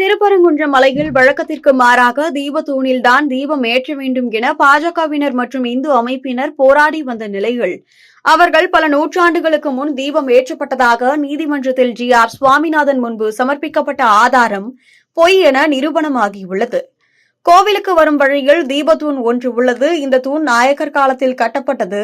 திருப்பரங்குன்றம் மலையில் வழக்கத்திற்கு மாறாக தீபத்தூணில்தான் தீபம் ஏற்ற வேண்டும் என பாஜகவினர் மற்றும் இந்து அமைப்பினர் போராடி வந்த நிலையில் அவர்கள் பல நூற்றாண்டுகளுக்கு முன் தீபம் ஏற்றப்பட்டதாக நீதிமன்றத்தில் ஜி. ஆர். சுவாமிநாதன் முன்பு சமர்ப்பிக்கப்பட்ட ஆதாரம் பொய் என நிரூபணமாகியுள்ளது. கோவிலுக்கு வரும் வழியில் தீபத்தூண் ஒன்று உள்ளது. இந்த தூண் நாயக்கர் காலத்தில் கட்டப்பட்டது.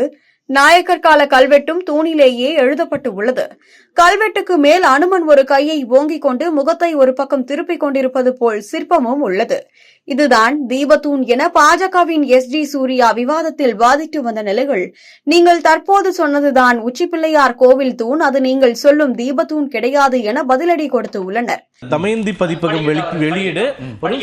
நாயக்கர் கால கல்வெட்டும் தூணிலேயே எழுதப்பட்டு உள்ளது. கல்வெட்டுக்கு மேல் அனுமன் ஒரு கையை ஓங்கிக் கொண்டு முகத்தை ஒரு பக்கம் திருப்பிக் கொண்டிருப்பது போல் சிற்பமும் உள்ளது. இதுதான் தீபத்தூண் என பாஜகவின் எஸ் ஜி சூர்யா விவாதத்தில் வாதிட்டு வந்த நிலையில் நீங்கள் தற்போது சொன்னதுதான் உச்சிப்பிள்ளையார் கோவில் தூண் அது நீங்கள் சொல்லும் தீபத்தூண் கிடையாது என பதிலடி கொடுத்து உள்ளனர். தமயந்தி பதிப்பகம் வெளி வெளியிடு.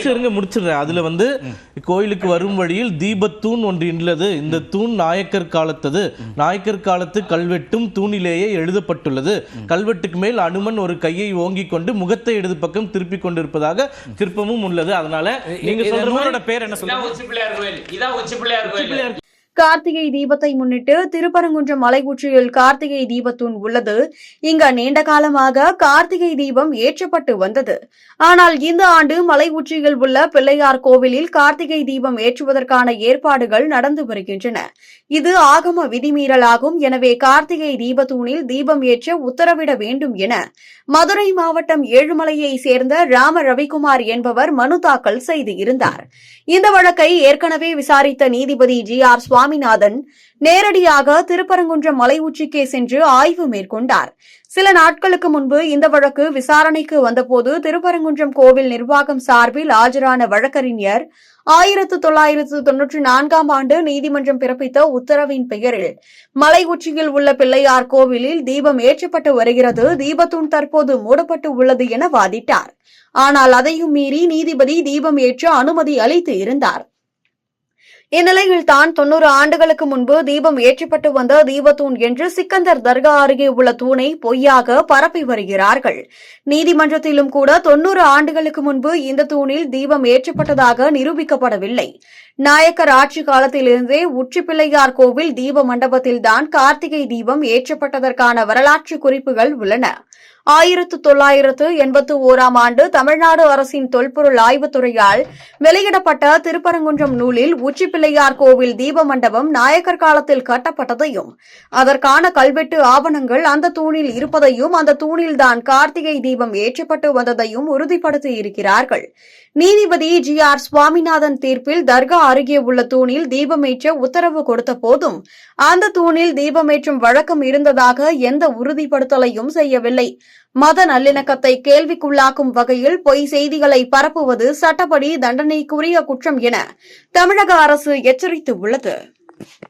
இருங்க முடிச்சிடுறேன். அதுல வந்து கோயிலுக்கு வரும் வழியில் தீபத்தூண் ஒன்று உள்ளது இந்த தூண் நாயக்கர் காலத்தது. நாயக்கர் காலத்து கல்வெட்டும் தூணிலேயே எழுதப்பட்டுள்ளது. கல்வெட்டுக்கு மேல் அனுமன் ஒரு கையை ஓங்கிக் கொண்டு முகத்தை இடது பக்கம் திருப்பிக் கொண்டிருப்பதாக சிற்பமும் உள்ளது. அதனால நீங்க சொல்ற பேர் என்ன சொல்லுங்க கார்த்திகை தீபத்தை முன்னிட்டு திருப்பரங்குன்றம் மலை உச்சியில் கார்த்திகை தீபத்தூண் உள்ளது. இங்கு நீண்ட காலமாக கார்த்திகை தீபம் ஏற்றப்பட்டு வந்தது. ஆனால் இந்த ஆண்டு மலை உச்சியில் உள்ள பிள்ளையார் கோவிலில் கார்த்திகை தீபம் ஏற்றுவதற்கான ஏற்பாடுகள் நடந்து வருகின்றன. இது ஆகம விதிமீறலாகும். எனவே கார்த்திகை தீபத்தூணில் தீபம் ஏற்ற உத்தரவிட வேண்டும் என மதுரை மாவட்டம் ஏழுமலையை சேர்ந்த ராம ரவிக்குமார் என்பவர் மனு தாக்கல் செய்து இருந்தார். இந்த வழக்கை ஏற்கனவே விசாரித்த நீதிபதி ஜி ஆர் சுவாமி சுவாமிநாதன் நேரடியாக திருப்பரங்குன்றம் மலை உச்சிக்கே சென்று ஆய்வு மேற்கொண்டார். சில நாட்களுக்கு முன்பு இந்த வழக்கு விசாரணைக்கு வந்தபோது திருப்பரங்குன்றம் கோவில் நிர்வாகம் சார்பில் ஆஜரான வழக்கறிஞர் ஆயிரத்து தொள்ளாயிரத்து தொன்னூற்றி நான்காம் ஆண்டு நீதிமன்றம் பிறப்பித்த உத்தரவின் பெயரில் மலை உச்சியில் உள்ள பிள்ளையார் கோவிலில் தீபம் ஏற்றப்பட்டு வருகிறது தீபத்தூண் தற்போது மூடப்பட்டு உள்ளது என வாதிட்டார். ஆனால் அதையும் மீறி நீதிபதி தீபம் ஏற்ற அனுமதி அளித்து இருந்தார். இந்நிலையில் தான் தொன்னூறு ஆண்டுகளுக்கு முன்பு தீபம் ஏற்றப்பட்டு வந்த தீபத்தூண் என்று சிக்கந்தர் தர்கா அருகே உள்ள தூணை பொய்யாக பரப்பி வருகிறார்கள். நீதிமன்றத்திலும் கூட தொன்னூறு ஆண்டுகளுக்கு முன்பு இந்த தூணில் தீபம் ஏற்றப்பட்டதாக நிரூபிக்கப்படவில்லை. நாயக்கர் ஆட்சி காலத்திலிருந்தே உச்சிப்பிள்ளையார் கோவில் தீப மண்டபத்தில்தான் கார்த்திகை தீபம் ஏற்றப்பட்டதற்கான வரலாற்று குறிப்புகள் உள்ளன. ஆயிரத்து தொள்ளாயிரத்து எண்பத்து ஓராம் ஆண்டு தமிழ்நாடு அரசின் தொல்பொருள் ஆய்வுத்துறையால் வெளியிடப்பட்ட திருப்பரங்குன்றம் நூலில் உச்சிப்பிள்ளையார் கோவில் தீப மண்டபம் நாயக்கர் காலத்தில் கட்டப்பட்டதையும் அதற்கான கல்வெட்டு ஆவணங்கள் அந்த தூணில் இருப்பதையும் அந்த தூணில்தான் கார்த்திகை தீபம் ஏற்றப்பட்டு வந்ததையும் உறுதிப்படுத்தி இருக்கிறார்கள். நீதிபதி ஜி ஆர் சுவாமிநாதன் தீர்ப்பில் தர்கா அருகே உள்ள தூணில் தீபமேற்ற உத்தரவு கொடுத்த போதும் அந்த தூணில் தீபமேற்றும் வழக்கம் இருந்ததாக எந்த உறுதிப்படுத்தலையும் செய்யவில்லை. மத நல்லிணக்கத்தை கேள்விக்குள்ளாக்கும் வகையில் பொய் செய்திகளை பரப்புவது சட்டப்படி தண்டனைக்குரிய குற்றம் என தமிழக அரசு எச்சரித்துள்ளது